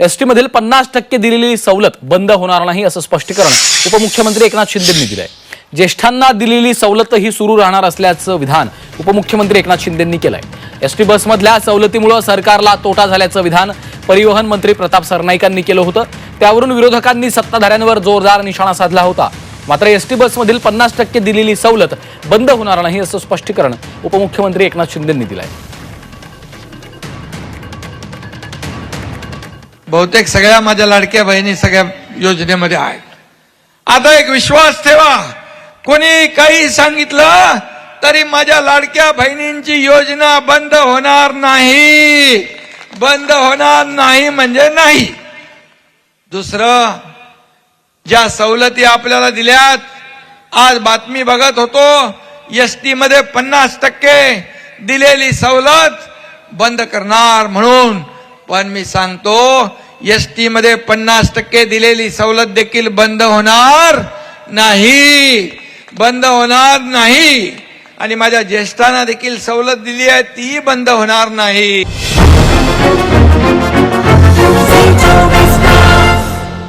एसटीमधील पन्नास टक्के दिलेली सवलत बंद होणार नाही असं स्पष्टीकरण उपमुख्यमंत्री एकनाथ शिंदेंनी दिलंय. ज्येष्ठांना दिलेली सवलतही सुरू राहणार असल्याचं विधान उपमुख्यमंत्री एकनाथ शिंदेंनी केलंय. एसटी बसमधल्या सवलतीमुळे सरकारला तोटा झाल्याचं विधान परिवहन मंत्री प्रताप सरनाईकांनी केलं होतं. त्यावरून विरोधकांनी सत्ताधाऱ्यांवर जोरदार निशाणा साधला होता. मात्र एसटी बसमधील पन्नास टक्के दिलेली सवलत बंद होणार नाही असं स्पष्टीकरण उपमुख्यमंत्री एकनाथ शिंदेंनी दिलं आहे बहुतेक सगळ्या माझ्या लाडक्या बहिणी सगळ्या योजनेमध्ये आहेत. आता एक विश्वास ठेवा. कोणी काही सांगितलं तरी माझ्या लाडक्या बहिणींची योजना बंद होणार नाही. बंद होणार नाही म्हणजे नाही. दुसरं ज्या सवलती आपल्याला दिल्यात आज बातमी बघत होतो एस टी मध्ये पन्नास टक्के दिलेली सवलत बंद करणार म्हणून. पण मी सांगतो एस टी मध्ये पन्नास टक्के दिलेली सवलत देखील बंद होणार नाही. बंद होणार नाही. आणि माझ्या ज्येष्ठांना देखील सवलत दिली आहे ती बंद होणार नाही.